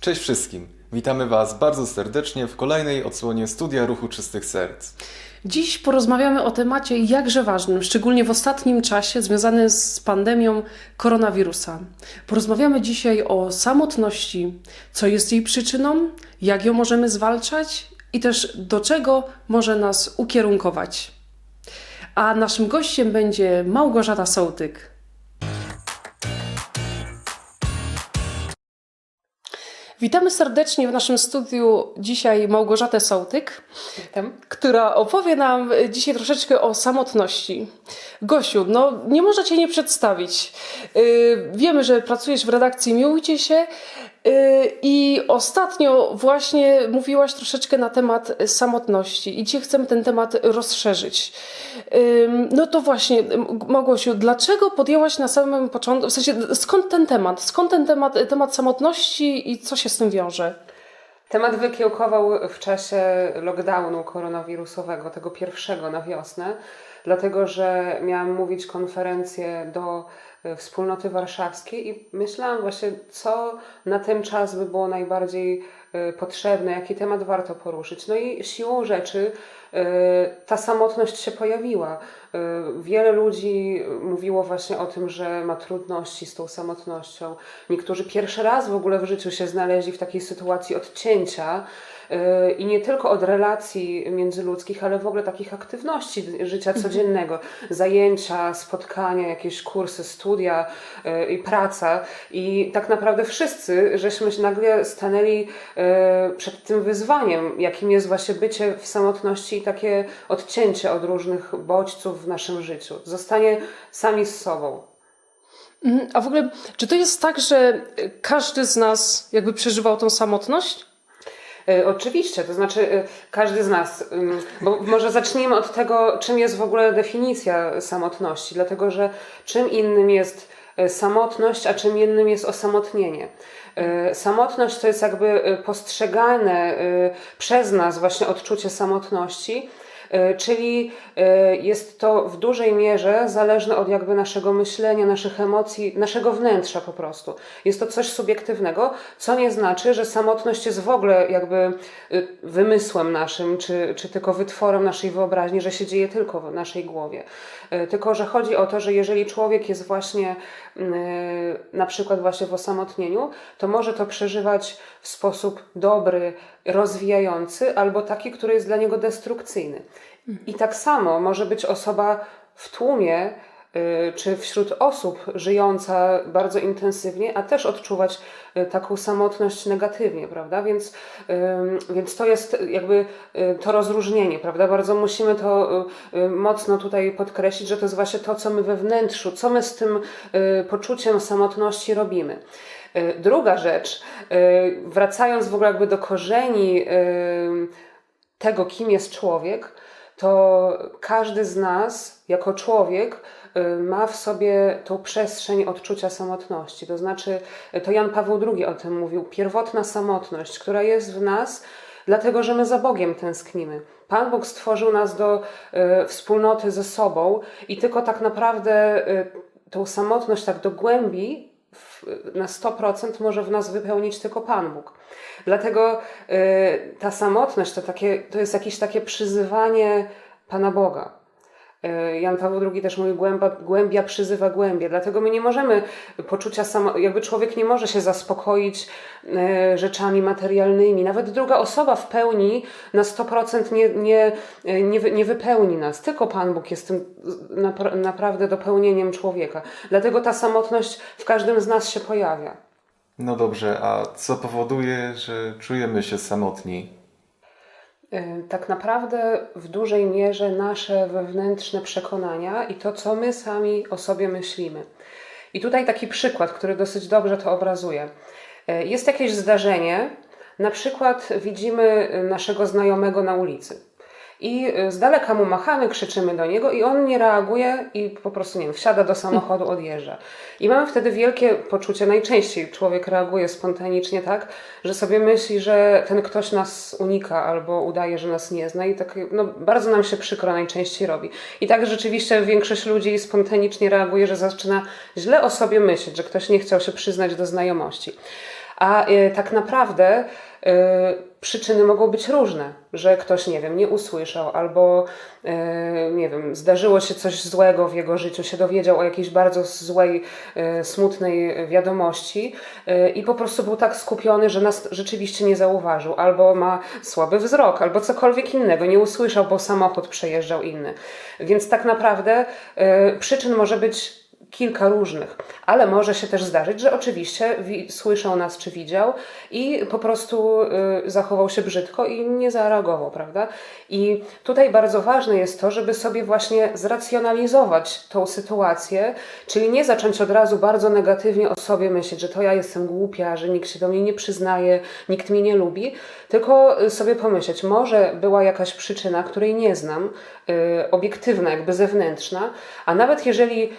Cześć wszystkim. Witamy Was bardzo serdecznie w kolejnej odsłonie Studia Ruchu Czystych Serc. Dziś porozmawiamy o temacie jakże ważnym, szczególnie w ostatnim czasie związanym z pandemią koronawirusa. Porozmawiamy dzisiaj o samotności, co jest jej przyczyną, jak ją możemy zwalczać i też do czego może nas ukierunkować. A naszym gościem będzie Małgorzata Sołtyk. Witamy serdecznie w naszym studiu dzisiaj Małgorzatę Sołtyk, która opowie nam dzisiaj troszeczkę o samotności. Gosiu, no nie można Cię nie przedstawić. Yy, wiemy, że pracujesz w redakcji Miłujcie się i ostatnio właśnie mówiłaś troszeczkę na temat samotności i dzisiaj chcemy ten temat rozszerzyć. No to właśnie, Małgosiu, dlaczego podjęłaś na samym początku, w sensie skąd ten temat? Skąd ten temat, temat samotności i co się z tym wiąże? Temat wykiełkował w czasie lockdownu koronawirusowego, tego pierwszego na wiosnę, dlatego że miałam mówić konferencję do wspólnoty warszawskiej i myślałam właśnie, co na ten czas by było najbardziej e, potrzebne, jaki temat warto poruszyć. No i siłą rzeczy e, ta samotność się pojawiła. Wiele ludzi mówiło właśnie o tym, że ma trudności z tą samotnością. Niektórzy pierwszy raz w ogóle w życiu się znaleźli w takiej sytuacji odcięcia i nie tylko od relacji międzyludzkich, ale w ogóle takich aktywności życia codziennego, zajęcia, spotkania, jakieś kursy, studia i praca. I tak naprawdę wszyscy, żeśmy się nagle stanęli przed tym wyzwaniem, jakim jest właśnie bycie w samotności i takie odcięcie od różnych bodźców w naszym życiu. Zostanie sami z sobą. A w ogóle, czy to jest tak, że każdy z nas jakby przeżywał tą samotność? Oczywiście, to znaczy każdy z nas, bo może zacznijmy od tego, czym jest w ogóle definicja samotności, dlatego że czym innym jest samotność, a czym innym jest osamotnienie. Samotność to jest jakby postrzegane przez nas właśnie odczucie samotności, czyli jest to w dużej mierze zależne od jakby naszego myślenia, naszych emocji, naszego wnętrza po prostu. Jest to coś subiektywnego, co nie znaczy, że samotność jest w ogóle jakby wymysłem naszym, czy, czy tylko wytworem naszej wyobraźni, że się dzieje tylko w naszej głowie. Tylko, że chodzi o to, że jeżeli człowiek jest właśnie na przykład właśnie w osamotnieniu, to może to przeżywać w sposób dobry, rozwijający, albo taki, który jest dla niego destrukcyjny. I tak samo może być osoba w tłumie, czy wśród osób żyjąca bardzo intensywnie, a też odczuwać taką samotność negatywnie, prawda? Więc, więc to jest jakby to rozróżnienie, prawda? Bardzo musimy to mocno tutaj podkreślić, że to jest właśnie to, co my we wnętrzu, co my z tym poczuciem samotności robimy. Druga rzecz, wracając w ogóle jakby do korzeni tego, kim jest człowiek, to każdy z nas jako człowiek ma w sobie tą przestrzeń odczucia samotności. To znaczy, to Jan Paweł II o tym mówił, pierwotna samotność, która jest w nas, dlatego że my za Bogiem tęsknimy. Pan Bóg stworzył nas do y, wspólnoty ze sobą i tylko tak naprawdę y, tą samotność tak do głębi na 100% może w nas wypełnić tylko Pan Bóg. Dlatego y, ta samotność to, takie, to jest jakieś takie przyzywanie Pana Boga. Jan Paweł II też mówi, głęba, głębia przyzywa głębie. Dlatego my nie możemy poczucia samo, jakby człowiek nie może się zaspokoić e, rzeczami materialnymi. Nawet druga osoba w pełni na 100% nie, nie, nie, nie wypełni nas. Tylko Pan Bóg jest tym napra naprawdę dopełnieniem człowieka. Dlatego ta samotność w każdym z nas się pojawia. No dobrze, a co powoduje, że czujemy się samotni? Tak naprawdę w dużej mierze nasze wewnętrzne przekonania i to, co my sami o sobie myślimy. I tutaj taki przykład, który dosyć dobrze to obrazuje. Jest jakieś zdarzenie, na przykład widzimy naszego znajomego na ulicy i z daleka mu machamy, krzyczymy do niego i on nie reaguje i po prostu, nie wiem, wsiada do samochodu, odjeżdża. I mamy wtedy wielkie poczucie, najczęściej człowiek reaguje spontanicznie tak, że sobie myśli, że ten ktoś nas unika albo udaje, że nas nie zna i tak no, bardzo nam się przykro najczęściej robi. I tak rzeczywiście większość ludzi spontanicznie reaguje, że zaczyna źle o sobie myśleć, że ktoś nie chciał się przyznać do znajomości. A y, tak naprawdę y, przyczyny mogą być różne, że ktoś, nie wiem, nie usłyszał albo, y, nie wiem, zdarzyło się coś złego w jego życiu, się dowiedział o jakiejś bardzo złej, y, smutnej wiadomości y, i po prostu był tak skupiony, że nas rzeczywiście nie zauważył, albo ma słaby wzrok, albo cokolwiek innego, nie usłyszał, bo samochód przejeżdżał inny. Więc tak naprawdę y, przyczyn może być kilka różnych, ale może się też zdarzyć, że oczywiście wi- słyszał nas czy widział i po prostu y, zachował się brzydko i nie zareagował, prawda? I tutaj bardzo ważne jest to, żeby sobie właśnie zracjonalizować tą sytuację, czyli nie zacząć od razu bardzo negatywnie o sobie myśleć, że to ja jestem głupia, że nikt się do mnie nie przyznaje, nikt mnie nie lubi, tylko y, sobie pomyśleć, może była jakaś przyczyna, której nie znam, y, obiektywna, jakby zewnętrzna, a nawet jeżeli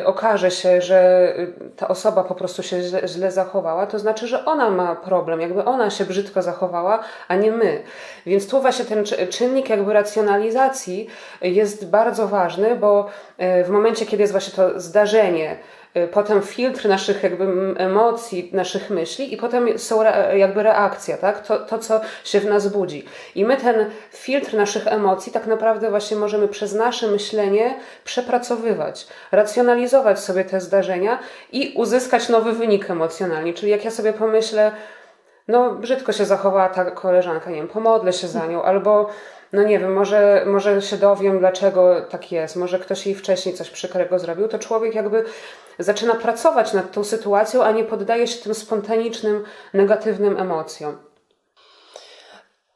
y, okaże się, że y, ta osoba po prostu się źle, źle zachowała, to znaczy, że ona ma problem, jakby ona się brzydko zachowała, a nie my. Więc tu właśnie ten czy- czynnik jakby racjonalizacji jest bardzo ważny, bo y, w momencie, kiedy jest właśnie to zdarzenie, potem filtr naszych jakby emocji, naszych myśli i potem są jakby reakcja, tak? To, to, co się w nas budzi. I my ten filtr naszych emocji tak naprawdę właśnie możemy przez nasze myślenie przepracowywać, racjonalizować sobie te zdarzenia i uzyskać nowy wynik emocjonalny. Czyli jak ja sobie pomyślę, no brzydko się zachowała ta koleżanka, nie wiem, pomodlę się za nią, albo no nie wiem, może, może się dowiem, dlaczego tak jest, może ktoś jej wcześniej coś przykrego zrobił, to człowiek jakby zaczyna pracować nad tą sytuacją, a nie poddaje się tym spontanicznym, negatywnym emocjom.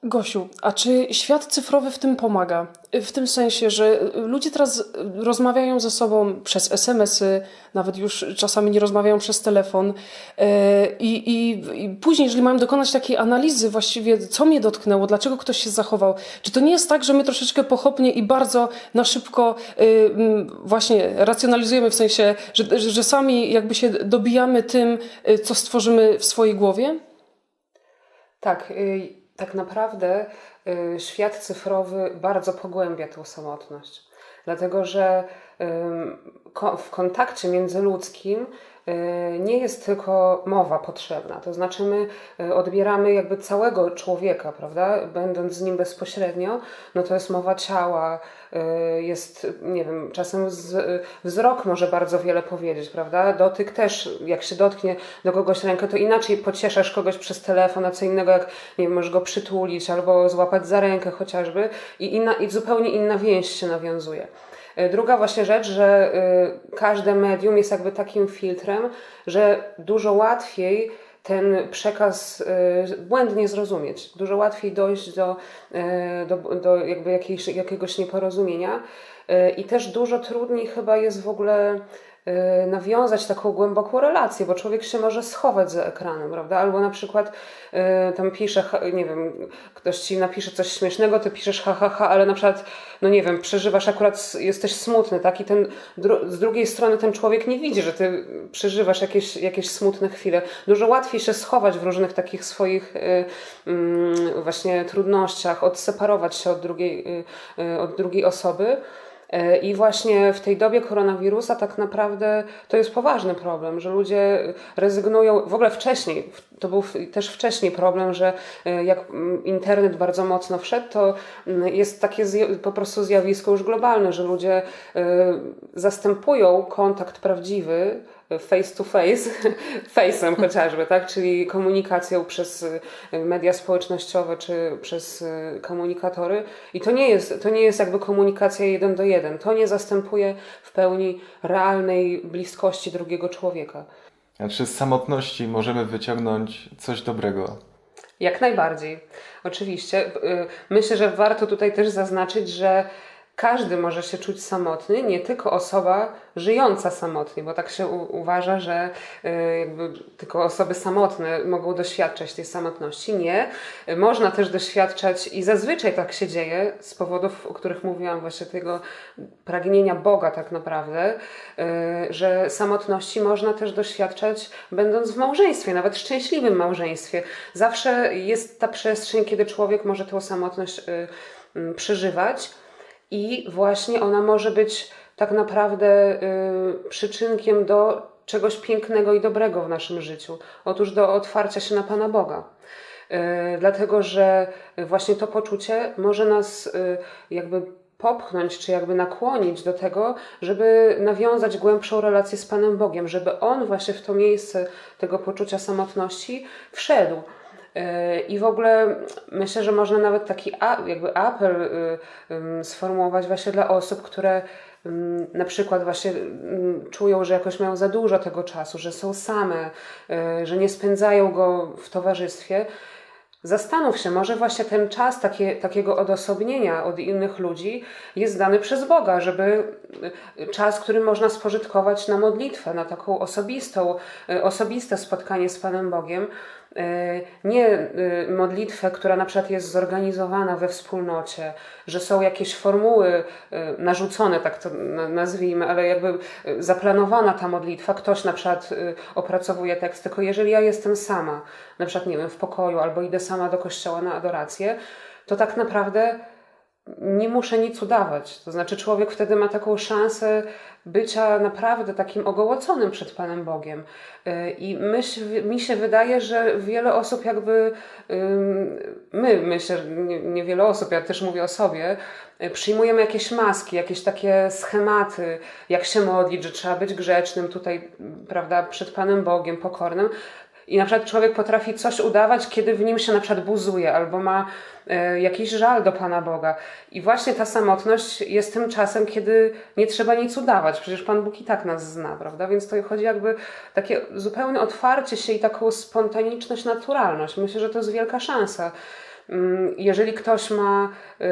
Gosiu, a czy świat cyfrowy w tym pomaga? W tym sensie, że ludzie teraz rozmawiają ze sobą przez SMS-y, nawet już czasami nie rozmawiają przez telefon. e, I, i, I później, jeżeli mają dokonać takiej analizy, właściwie co mnie dotknęło, dlaczego ktoś się zachował, czy to nie jest tak, że my troszeczkę pochopnie i bardzo na szybko y, właśnie racjonalizujemy, w sensie, że, że że sami jakby się dobijamy tym, y, co stworzymy w swojej głowie? Tak, y, tak naprawdę y, świat cyfrowy bardzo pogłębia tą samotność. Dlatego, że w kontakcie międzyludzkim nie jest tylko mowa potrzebna. To znaczy, my y, odbieramy jakby całego człowieka, prawda? Będąc z nim bezpośrednio, no to jest mowa ciała, y, jest, nie wiem, czasem wzrok może bardzo wiele powiedzieć, prawda? Dotyk też, jak się dotknie do kogoś rękę, to inaczej pocieszasz kogoś przez telefon, a co innego jak, nie wiem, możesz go przytulić albo złapać za rękę chociażby i, inna, i zupełnie inna więź się nawiązuje. Y, Druga właśnie rzecz, że y, każde medium jest jakby takim filtrem, że dużo łatwiej ten przekaz y, błędnie zrozumieć. Dużo łatwiej dojść do, do, do jakby jakiejś, jakiegoś nieporozumienia. I też dużo trudniej chyba jest w ogóle nawiązać taką głęboką relację, bo człowiek się może schować za ekranem, prawda? Albo na przykład y, tam pisze, nie wiem, ktoś ci napisze coś śmiesznego, ty piszesz ha, ha, ha, ale na przykład, no nie wiem, przeżywasz akurat, jesteś smutny, tak? I ten, z drugiej strony ten człowiek nie widzi, że ty przeżywasz jakieś, jakieś smutne chwile. Dużo łatwiej się schować w różnych takich swoich y, mm, właśnie trudnościach, odseparować się od drugiej, y, y, od drugiej osoby. E, I właśnie w tej dobie koronawirusa tak naprawdę to jest poważny problem, że ludzie rezygnują, w ogóle wcześniej, to był też wcześniej problem, że e, jak mm, internet bardzo mocno wszedł, to mm, jest takie po prostu zjawisko już globalne, że ludzie e, zastępują kontakt prawdziwy face to face, face'em chociażby, tak? czyli komunikacją przez e, media społecznościowe czy przez e, komunikatory. I to nie jest, to nie jest jakby komunikacja jeden do jeden. To nie zastępuje w pełni realnej bliskości drugiego człowieka. A czy z samotności możemy wyciągnąć coś dobrego? Jak najbardziej. Oczywiście. Y, Myślę, że warto tutaj też zaznaczyć, że każdy może się czuć samotny, nie tylko osoba żyjąca samotnie, bo tak się uważa, że y, jakby tylko osoby samotne mogą doświadczać tej samotności. Nie. Można też doświadczać i zazwyczaj tak się dzieje z powodów, o których mówiłam, właśnie tego pragnienia Boga tak naprawdę, y, że samotności można też doświadczać będąc w małżeństwie, nawet szczęśliwym małżeństwie. Zawsze jest ta przestrzeń, kiedy człowiek może tę samotność y, mm, przeżywać i właśnie ona może być tak naprawdę y, przyczynkiem do czegoś pięknego i dobrego w naszym życiu. Otóż do otwarcia się na Pana Boga. E, Dlatego, że właśnie to poczucie może nas e, jakby popchnąć, czy jakby nakłonić do tego, żeby nawiązać głębszą relację z Panem Bogiem, żeby On właśnie w to miejsce tego poczucia samotności wszedł. I w ogóle myślę, że można nawet taki jakby apel y, sformułować właśnie dla osób, które na przykład właśnie czują, że jakoś mają za dużo tego czasu, że są same, y, że nie spędzają go w towarzystwie. Zastanów się, może właśnie ten czas takie, takiego odosobnienia od innych ludzi jest dany przez Boga, żeby y, czas, który można spożytkować na modlitwę, na taką osobistą, y, osobiste spotkanie z Panem Bogiem. Y, Nie modlitwę, która na przykład jest zorganizowana we wspólnocie, że są jakieś formuły narzucone, tak to na- nazwijmy, ale jakby zaplanowana ta modlitwa, ktoś na przykład opracowuje tekst, tylko jeżeli ja jestem sama, na przykład nie wiem, w pokoju albo idę sama do kościoła na adorację, to tak naprawdę nie muszę nic udawać. To znaczy, człowiek wtedy ma taką szansę bycia naprawdę takim ogołoconym przed Panem Bogiem. Yy, I myśl, mi się wydaje, że wiele osób jakby, my, myślę, nie, nie wiele osób, ja też mówię o sobie, yy, przyjmujemy jakieś maski, jakieś takie schematy, jak się modlić, że trzeba być grzecznym tutaj, prawda, przed Panem Bogiem, pokornym. I na przykład człowiek potrafi coś udawać, kiedy w nim się na przykład buzuje albo ma e, jakiś żal do Pana Boga. I właśnie ta samotność jest tym czasem, kiedy nie trzeba nic udawać. Przecież Pan Bóg i tak nas zna, prawda? Więc to chodzi jakby takie zupełne otwarcie się i taką spontaniczność, naturalność. Myślę, że to jest wielka szansa. Mm, Jeżeli ktoś ma y,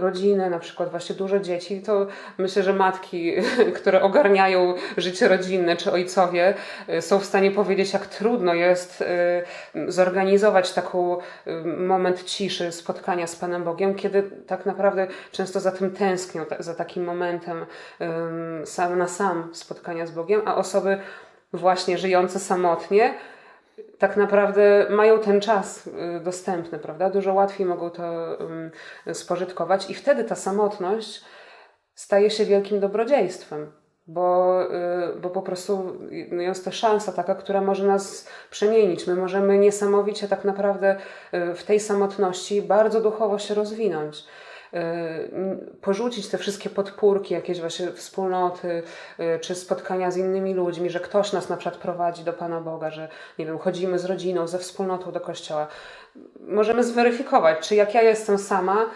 rodzinę, na przykład właśnie dużo dzieci, to myślę, że matki, które ogarniają życie rodzinne, czy ojcowie, y, są w stanie powiedzieć, jak trudno jest y, zorganizować taką y, moment ciszy, spotkania z Panem Bogiem, kiedy tak naprawdę często za tym tęsknią, za takim momentem sam na sam spotkania z Bogiem, a osoby właśnie żyjące samotnie tak naprawdę mają ten czas y, dostępny, prawda? Dużo łatwiej mogą to spożytkować i wtedy ta samotność staje się wielkim dobrodziejstwem, bo, y, bo po prostu y, jest to szansa taka, która może nas przemienić. My możemy niesamowicie tak naprawdę y, w tej samotności bardzo duchowo się rozwinąć. Y, Porzucić te wszystkie podpórki, jakieś właśnie wspólnoty, y, czy spotkania z innymi ludźmi, że ktoś nas na przykład prowadzi do Pana Boga, że nie wiem, chodzimy z rodziną, ze wspólnotą do kościoła. Możemy zweryfikować, czy jak ja jestem sama,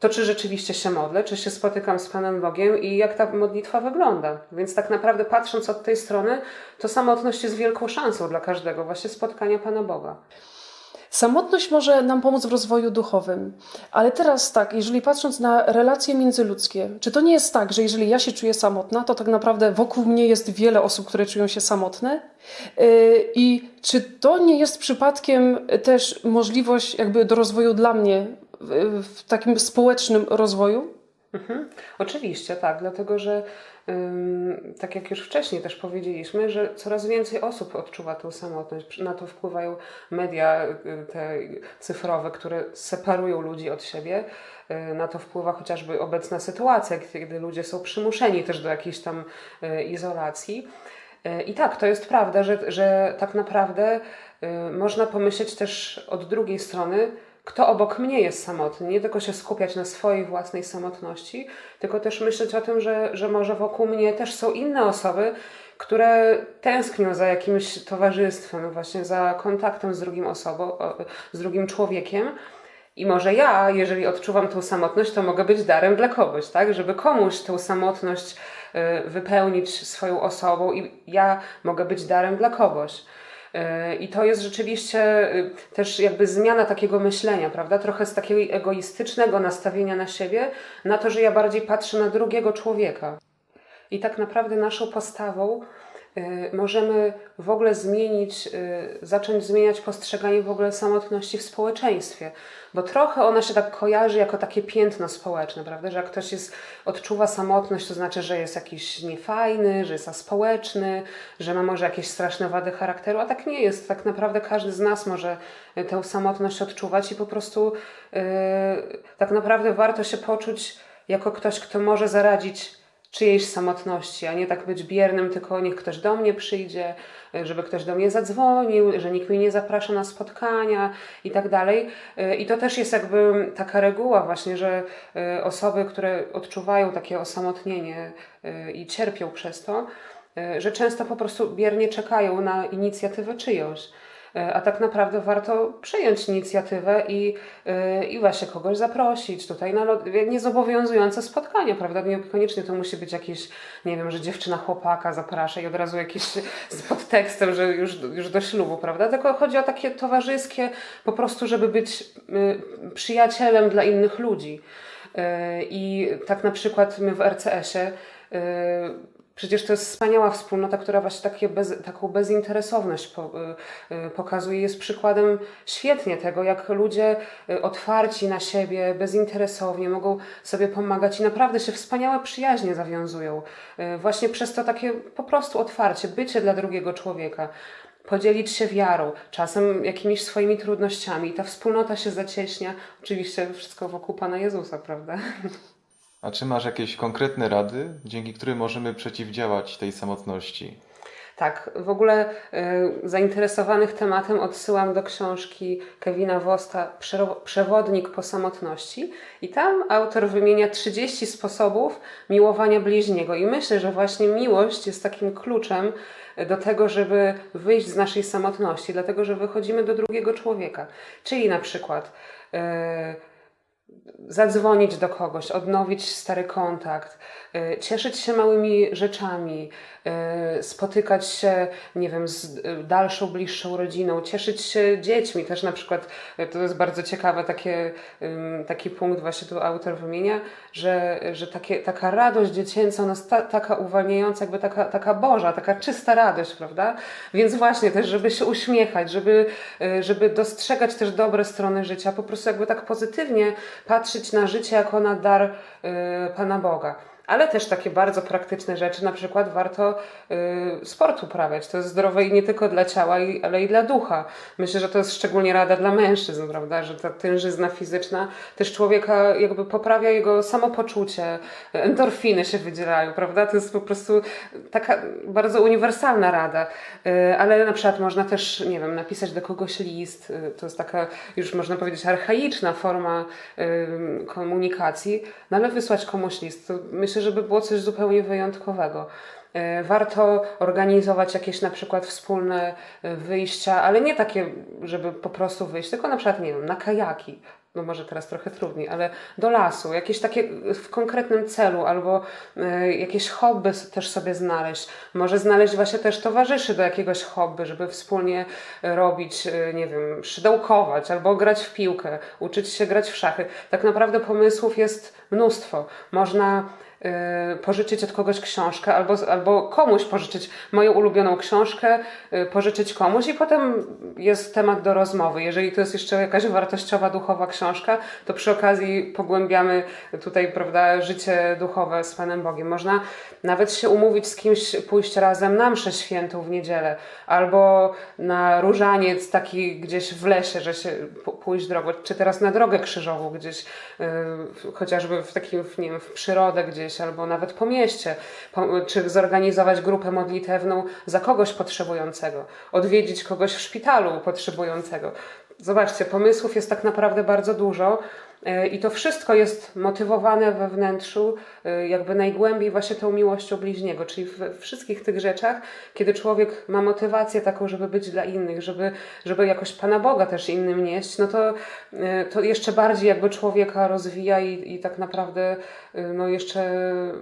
to czy rzeczywiście się modlę, czy się spotykam z Panem Bogiem i jak ta modlitwa wygląda. Więc tak naprawdę patrząc od tej strony, to samotność jest wielką szansą dla każdego, właśnie spotkania Pana Boga. Samotność może nam pomóc w rozwoju duchowym, ale teraz tak, jeżeli patrząc na relacje międzyludzkie, czy to nie jest tak, że jeżeli ja się czuję samotna, to tak naprawdę wokół mnie jest wiele osób, które czują się samotne? Yy, I czy to nie jest przypadkiem też możliwość jakby do rozwoju dla mnie w takim społecznym rozwoju? Mhm. Oczywiście, tak, dlatego że ym, tak jak już wcześniej też powiedzieliśmy, że coraz więcej osób odczuwa tę samotność. Na to wpływają media te cyfrowe, które separują ludzi od siebie. Y, Na to wpływa chociażby obecna sytuacja, kiedy ludzie są przymuszeni też do jakiejś tam y, izolacji. Y, I tak, to jest prawda, że, że tak naprawdę można pomyśleć też od drugiej strony, kto obok mnie jest samotny. Nie tylko się skupiać na swojej własnej samotności, tylko też myśleć o tym, że, że może wokół mnie też są inne osoby, które tęsknią za jakimś towarzystwem, właśnie za kontaktem z drugim osobą, z drugim człowiekiem. I może ja, jeżeli odczuwam tą samotność, to mogę być darem dla kogoś, tak? Żeby komuś tą samotność y, wypełnić swoją osobą i ja mogę być darem dla kogoś. Y, I to jest rzeczywiście y, też jakby zmiana takiego myślenia, prawda? Trochę z takiego egoistycznego nastawienia na siebie, na to, że ja bardziej patrzę na drugiego człowieka. I tak naprawdę naszą postawą możemy w ogóle zmienić, y, zacząć zmieniać postrzeganie w ogóle samotności w społeczeństwie. Bo trochę ona się tak kojarzy jako takie piętno społeczne, prawda? Że jak ktoś jest, odczuwa samotność, to znaczy, że jest jakiś niefajny, że jest aspołeczny, że ma może jakieś straszne wady charakteru, a tak nie jest. Tak naprawdę każdy z nas może y, tę samotność odczuwać i po prostu y, tak naprawdę warto się poczuć jako ktoś, kto może zaradzić czyjejś samotności, a nie tak być biernym, tylko niech ktoś do mnie przyjdzie, żeby ktoś do mnie zadzwonił, że nikt mnie nie zaprasza na spotkania i tak dalej. Y, I to też jest jakby taka reguła właśnie, że y, osoby, które odczuwają takie osamotnienie y, i cierpią przez to, że często po prostu biernie czekają na inicjatywę czyjąś. Y, A tak naprawdę warto przejąć inicjatywę i, y, i właśnie kogoś zaprosić tutaj na niezobowiązujące spotkania, prawda? Niekoniecznie to musi być jakieś, nie wiem, że dziewczyna chłopaka zaprasza i od razu jakieś z podtekstem, że już, już do ślubu, prawda? Tylko chodzi o takie towarzyskie, po prostu, żeby być y, przyjacielem dla innych ludzi. Y, I tak na przykład my w RCS-ie y, Przecież to jest wspaniała wspólnota, która właśnie takie bez, taką bezinteresowność po, y, y, pokazuje. Jest przykładem świetnie tego, jak ludzie y, otwarci na siebie, bezinteresownie mogą sobie pomagać i naprawdę się wspaniałe przyjaźnie zawiązują. Y, Właśnie przez to takie po prostu otwarcie, bycie dla drugiego człowieka. Podzielić się wiarą, czasem jakimiś swoimi trudnościami. Ta wspólnota się zacieśnia. Oczywiście wszystko wokół Pana Jezusa, prawda? A czy masz jakieś konkretne rady, dzięki którym możemy przeciwdziałać tej samotności? Tak, w ogóle y, zainteresowanych tematem odsyłam do książki Kevina Wosta Przewodnik po samotności i tam autor wymienia 30 sposobów miłowania bliźniego i myślę, że właśnie miłość jest takim kluczem do tego, żeby wyjść z naszej samotności, dlatego że wychodzimy do drugiego człowieka. Czyli na przykład y, zadzwonić do kogoś, odnowić stary kontakt, y, cieszyć się małymi rzeczami, y, spotykać się, nie wiem, z y, dalszą, bliższą rodziną, cieszyć się dziećmi. Też na przykład, to jest bardzo ciekawe, takie, taki punkt właśnie tu autor wymienia, że, że takie, taka radość dziecięca, ona ta, taka uwalniająca, jakby taka, taka Boża, taka czysta radość, prawda? Więc właśnie też, żeby się uśmiechać, żeby, żeby dostrzegać też dobre strony życia, po prostu jakby tak pozytywnie patrzeć na życie jako na dar y, Pana Boga. Ale też takie bardzo praktyczne rzeczy, na przykład warto y, sport uprawiać. To jest zdrowe i nie tylko dla ciała, ale i dla ducha. Myślę, że to jest szczególnie rada dla mężczyzn, prawda? Że ta tężyzna fizyczna też człowieka jakby poprawia jego samopoczucie, endorfiny się wydzielają, prawda? To jest po prostu taka bardzo uniwersalna rada. Y, ale na przykład można też, nie wiem, napisać do kogoś list. Y, to jest taka już można powiedzieć archaiczna forma komunikacji, no ale wysłać komuś list. To myślę, że by było coś zupełnie wyjątkowego. E, Warto organizować jakieś na przykład wspólne e, wyjścia, ale nie takie, żeby po prostu wyjść, tylko na przykład, nie wiem, na kajaki. No może teraz trochę trudniej, ale do lasu, jakieś takie w konkretnym celu, albo e, jakieś hobby też sobie znaleźć. Może znaleźć właśnie też towarzyszy do jakiegoś hobby, żeby wspólnie robić, e, nie wiem, szydełkować, albo grać w piłkę, uczyć się grać w szachy. Tak naprawdę pomysłów jest mnóstwo. Można y, pożyczyć od kogoś książkę, albo, albo komuś pożyczyć moją ulubioną książkę, y, pożyczyć komuś i potem jest temat do rozmowy. Jeżeli to jest jeszcze jakaś wartościowa, duchowa książka, to przy okazji pogłębiamy tutaj, prawda, życie duchowe z Panem Bogiem. Można nawet się umówić z kimś, pójść razem na mszę świętą w niedzielę, albo na różaniec taki gdzieś w lesie, że się pójść drogą, czy teraz na drogę krzyżową gdzieś, y, chociażby w takim, nie wiem, w przyrodę gdzieś, albo nawet po mieście, czy zorganizować grupę modlitewną za kogoś potrzebującego, odwiedzić kogoś w szpitalu potrzebującego. Zobaczcie, pomysłów jest tak naprawdę bardzo dużo. y, I to wszystko jest motywowane we wnętrzu, y, jakby najgłębiej właśnie tą miłością bliźniego, czyli we wszystkich tych rzeczach, kiedy człowiek ma motywację taką, żeby być dla innych, żeby, żeby jakoś Pana Boga też innym nieść, no to, y, to jeszcze bardziej jakby człowieka rozwija i, i tak naprawdę no jeszcze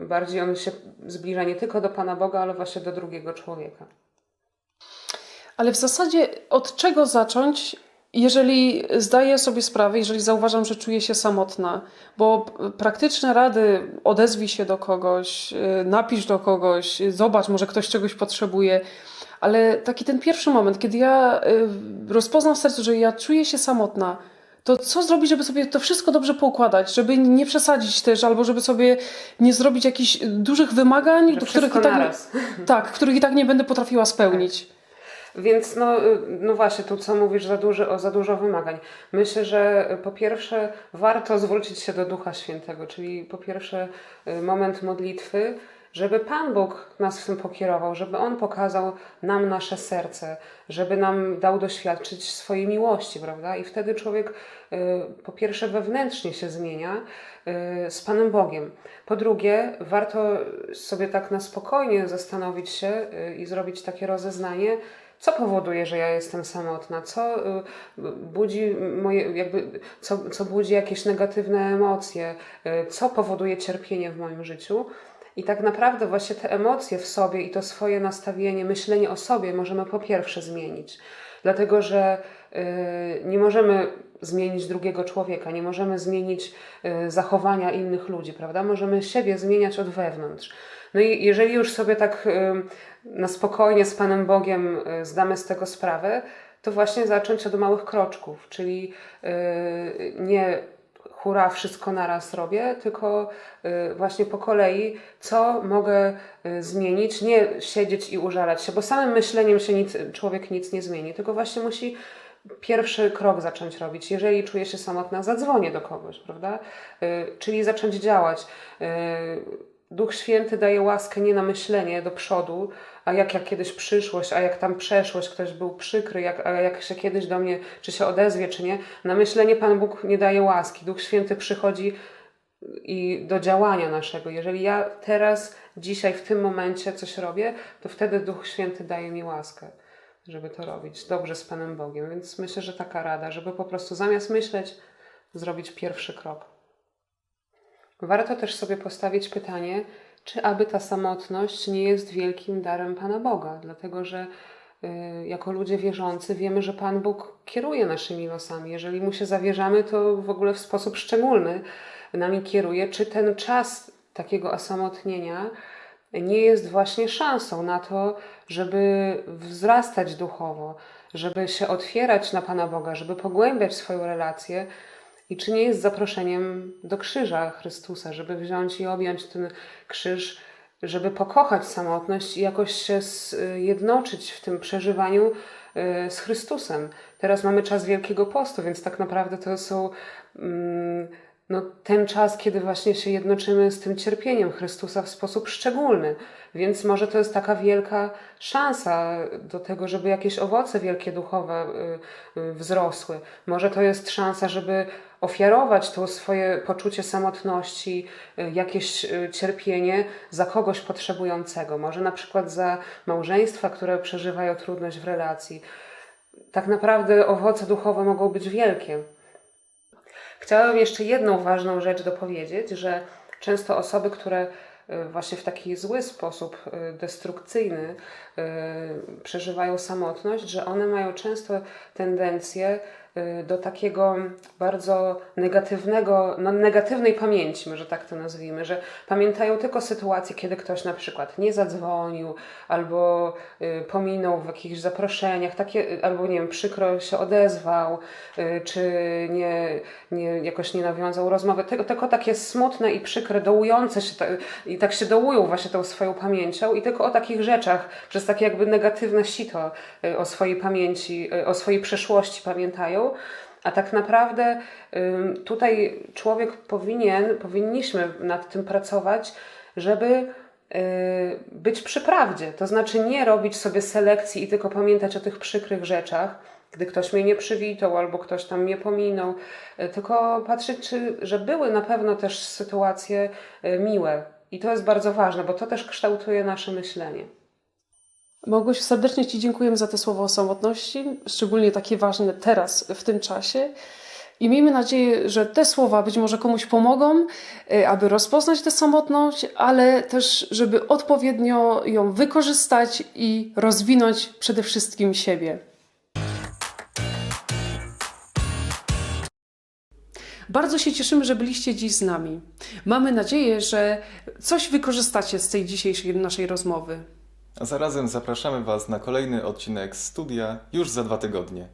bardziej on się zbliża nie tylko do Pana Boga, ale właśnie do drugiego człowieka. Ale w zasadzie od czego zacząć, jeżeli zdaję sobie sprawę, jeżeli zauważam, że czuję się samotna? Bo praktyczne rady, odezwij się do kogoś, y, napisz do kogoś, y, zobacz, może ktoś czegoś potrzebuje. Ale taki ten pierwszy moment, kiedy ja y, rozpoznam w sercu, że ja czuję się samotna, to co zrobić, żeby sobie to wszystko dobrze poukładać, żeby nie przesadzić też, albo żeby sobie nie zrobić jakichś dużych wymagań, do których i tak, tak, których i tak nie będę potrafiła spełnić. Więc no, y, no właśnie, tu co mówisz za dużo, o za dużo wymagań. Myślę, że y, po pierwsze warto zwrócić się do Ducha Świętego, czyli po pierwsze y, moment modlitwy żeby Pan Bóg nas w tym pokierował, żeby On pokazał nam nasze serce, żeby nam dał doświadczyć swojej miłości, prawda? I wtedy człowiek po pierwsze wewnętrznie się zmienia z Panem Bogiem. Po drugie, warto sobie tak na spokojnie zastanowić się i zrobić takie rozeznanie, co powoduje, że ja jestem samotna, co y, budzi moje, jakby, co, co budzi jakieś negatywne emocje, y, co powoduje cierpienie w moim życiu. I tak naprawdę właśnie te emocje w sobie i to swoje nastawienie, myślenie o sobie możemy po pierwsze zmienić. Dlatego, że y, nie możemy zmienić drugiego człowieka, nie możemy zmienić zachowania innych ludzi, prawda? Możemy siebie zmieniać od wewnątrz. No i jeżeli już sobie tak na spokojnie z Panem Bogiem y, zdamy z tego sprawę, to właśnie zacząć od małych kroczków, czyli y, nie hura, wszystko naraz robię, tylko y, właśnie po kolei, co mogę zmienić, nie siedzieć i użalać się, bo samym myśleniem się nic, człowiek nic nie zmieni, tylko właśnie musi pierwszy krok zacząć robić. Jeżeli czuję się samotna, zadzwonię do kogoś, prawda? Czyli zacząć działać. Duch Święty daje łaskę nie na myślenie do przodu, a jak, jak kiedyś przyszłość, a jak tam przeszłość, ktoś był przykry, jak, a jak się kiedyś do mnie, czy się odezwie, czy nie. Na myślenie Pan Bóg nie daje łaski. Duch Święty przychodzi i do działania naszego. Jeżeli ja teraz, dzisiaj, w tym momencie coś robię, to wtedy Duch Święty daje mi łaskę, żeby to robić. Dobrze z Panem Bogiem. Więc myślę, że taka rada, żeby po prostu zamiast myśleć, zrobić pierwszy krok. Warto też sobie postawić pytanie, czy aby ta samotność nie jest wielkim darem Pana Boga, dlatego że y, jako ludzie wierzący wiemy, że Pan Bóg kieruje naszymi losami. Jeżeli Mu się zawierzamy, to w ogóle w sposób szczególny nami kieruje. Czy ten czas takiego osamotnienia nie jest właśnie szansą na to, żeby wzrastać duchowo, żeby się otwierać na Pana Boga, żeby pogłębiać swoją relację, i czy nie jest zaproszeniem do krzyża Chrystusa, żeby wziąć i objąć ten krzyż, żeby pokochać samotność i jakoś się zjednoczyć w tym przeżywaniu y, z Chrystusem. Teraz mamy czas Wielkiego Postu, więc tak naprawdę to są mm, no, ten czas, kiedy właśnie się jednoczymy z tym cierpieniem Chrystusa w sposób szczególny. Więc może to jest taka wielka szansa do tego, żeby jakieś owoce wielkie duchowe y, y, wzrosły. Może to jest szansa, żeby ofiarować to swoje poczucie samotności, y, jakieś cierpienie za kogoś potrzebującego. Może na przykład za małżeństwa, które przeżywają trudność w relacji. Tak naprawdę owoce duchowe mogą być wielkie. Chciałabym jeszcze jedną ważną rzecz dopowiedzieć, że często osoby, które y, właśnie w taki zły sposób y, destrukcyjny y, przeżywają samotność, że one mają często tendencję do takiego bardzo negatywnego, no negatywnej pamięci, może tak to nazwijmy, że pamiętają tylko sytuacje, kiedy ktoś na przykład nie zadzwonił, albo y, pominął w jakichś zaproszeniach, takie, y, albo nie wiem, przykro się odezwał, y, czy nie, nie, jakoś nie nawiązał rozmowy, tylko, tylko takie smutne i przykre, dołujące się, i tak się dołują właśnie tą swoją pamięcią i tylko o takich rzeczach, przez takie jakby negatywne sito y, o swojej pamięci, y, o swojej przeszłości pamiętają, a tak naprawdę tutaj człowiek powinien, powinniśmy nad tym pracować, żeby y, być przy prawdzie. To znaczy nie robić sobie selekcji i tylko pamiętać o tych przykrych rzeczach, gdy ktoś mnie nie przywitał albo ktoś tam mnie pominął, y, tylko patrzeć, czy, że były na pewno też sytuacje y, miłe. I to jest bardzo ważne, bo to też kształtuje nasze myślenie. Małgosiu, serdecznie Ci dziękujemy za te słowa o samotności, szczególnie takie ważne teraz, w tym czasie. I miejmy nadzieję, że te słowa być może komuś pomogą, y, aby rozpoznać tę samotność, ale też, żeby odpowiednio ją wykorzystać i rozwinąć przede wszystkim siebie. Bardzo się cieszymy, że byliście dziś z nami. Mamy nadzieję, że coś wykorzystacie z tej dzisiejszej naszej rozmowy. A zarazem zapraszamy Was na kolejny odcinek studia już za dwa tygodnie.